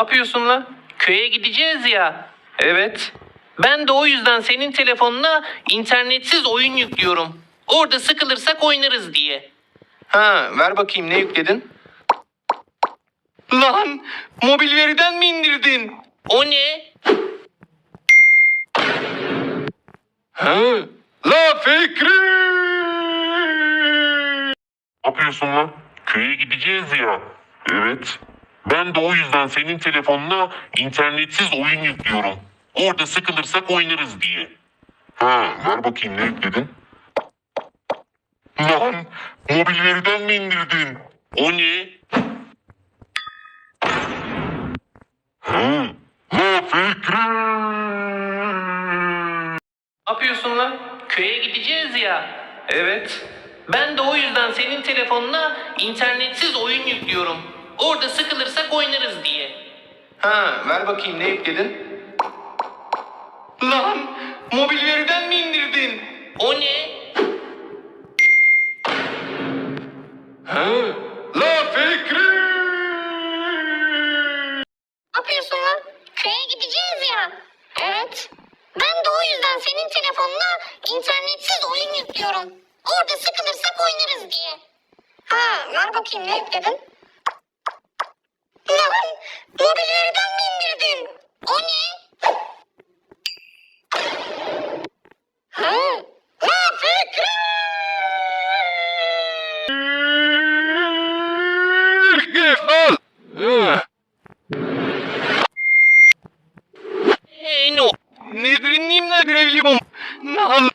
yapıyorsun lan? Köye gideceğiz ya. Evet. Ben de o yüzden senin telefonuna internetsiz oyun yüklüyorum. Orada sıkılırsak oynarız diye. Ha, ver bakayım ne yükledin? Lan, mobil veriden mi indirdin? O ne? Ha, la Fikri! Ne yapıyorsun lan? Köye gideceğiz ya. Evet. Ben de o yüzden senin telefonuna internetsiz oyun yüklüyorum. Orada sıkılırsak oynarız diye. Ha, ver bakayım ne yükledin? Lan, mobil veriden mi indirdin? O ne? Ha, la Fikri! Ne yapıyorsun lan? Köye gideceğiz ya. Evet. Ben de o yüzden senin telefonuna internetsiz oyun yüklüyorum. Orada sıkılırsak oynarız diye. Ha, ver bakayım ne yükledin? Lan, mobil veriden mi indirdin? O ne? Ha, la Fikri! Ne yapıyorsun lan? Köye gideceğiz ya. Evet. Ben de o yüzden senin telefonuna internetsiz oyun yüklüyorum. Orada sıkılırsak oynarız diye. Ha, ver bakayım ne yükledin? Lan mobilyadan mı indirdin? O ne? Ha? Eno, ne gründin na grevlikum? Na...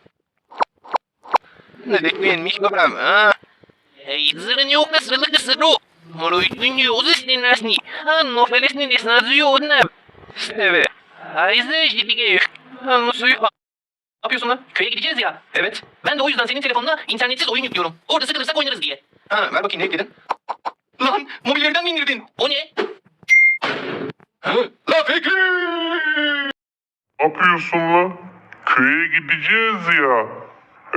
Na dekmen mich gebram, ah. Hey, zirn jo, das will ich das насни. А но фелесни не сназıyor одна. Evet. Ayze jidige. Anlı suyu. Ne yapıyorsun lan? Köye gideceğiz ya. Evet. Ben de o yüzden senin telefonuna internetsiz oyun yüklüyorum. Orada sıkılırsak oynarız diye. Ha ver bakayım ne yükledin? Lan mobillerden mi indirdin? O ne? Ha, La Fikri! Ne yapıyorsun lan? Köye gideceğiz ya.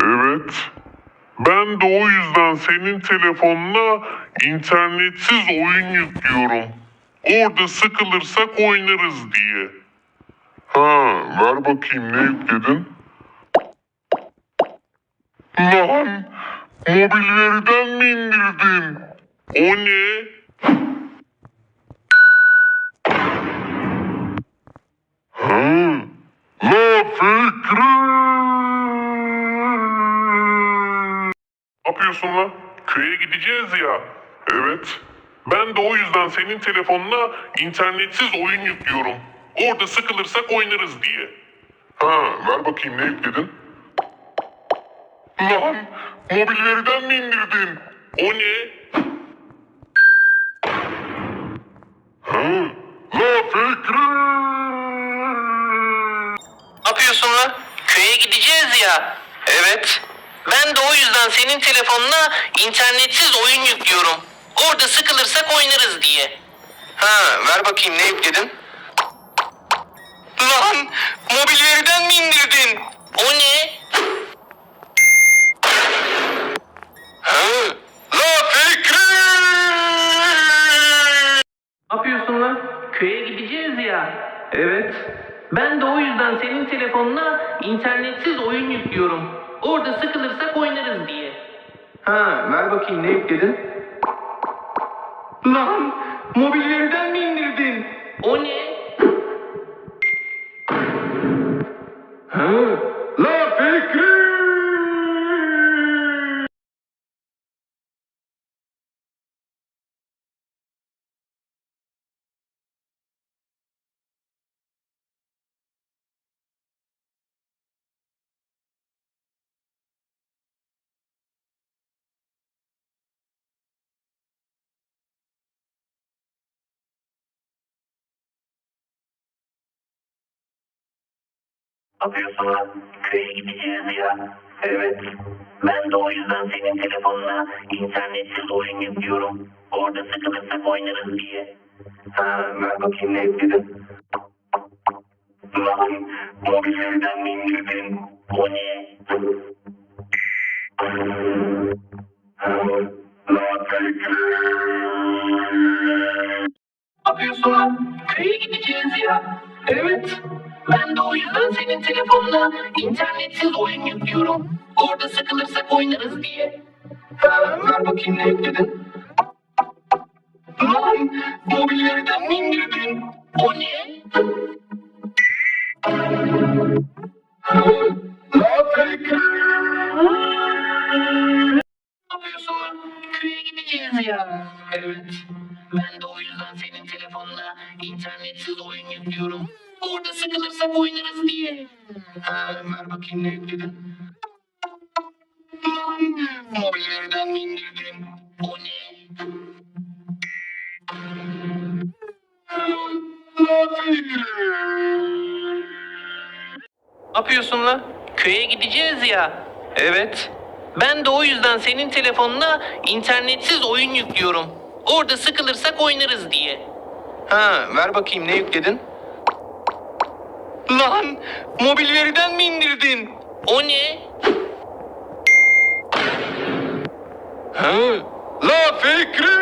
Evet. Ben de o yüzden senin telefonuna internetsiz oyun yüklüyorum. Orada sıkılırsak oynarız diye. Ha, ver bakayım ne yükledin? Lan, mobil veriden mi indirdin? O ne? Ne yapıyorsun lan? Köye gideceğiz ya. Evet. Ben de o yüzden senin telefonuna internetsiz oyun yüklüyorum. Orada sıkılırsak oynarız diye. Ha, ver bakayım ne yükledin? Lan, mobil veriden mi indirdin? O ne? Ha, La Fikri! Ne yapıyorsun lan? Köye gideceğiz ya. Evet. Ben de o yüzden senin telefonuna internetsiz oyun yüklüyorum. Orada sıkılırsak oynarız diye. Ha, ver bakayım ne yükledin? Lan, mobil veriden mi indirdin? O ne? Ha, La Fikri! Ne yapıyorsun lan? Köye gideceğiz ya. Evet. Ben de o yüzden senin telefonuna internetsiz oyun yüklüyorum. Orada sıkılırsak oynarız diye. Ha, ver bakayım ne yükledin? Lan, mobil veriden mi indirdin? O ne? Yapıyorsun lan? Köye gideceğiz ya. Evet. Ben de o yüzden senin telefonuna internetsiz oyun yüklüyorum. Orada sıkılırsak oynarız diye. Ha, ver bakayım ne yükledin? Lan, mobil veriden mi indirdin? O ne? Yapıyorsun lan? Köye gideceğiz ya. Evet. De senin telefonuna internetsiz oyun yüklüyorum. Orada sıkılırsak oynarız diye. Ha, ver bakayım ne yükledin? Lan mobillerden mi indirdin? O ne? İnternetsiz oyun yüklüyorum. Orada sıkılırsak oynarız diye. Ha, ver bakayım ne yükledin. Mobillerden mi indirdin? O ne? La! Ne yapıyorsun lan? Köye gideceğiz ya. Evet. Ben de o yüzden senin telefonuna internetsiz oyun yüklüyorum. Orada sıkılırsak oynarız diye. Ha, ver bakayım ne yükledin? Lan, mobil veriden mi indirdin? O ne? La Fikri!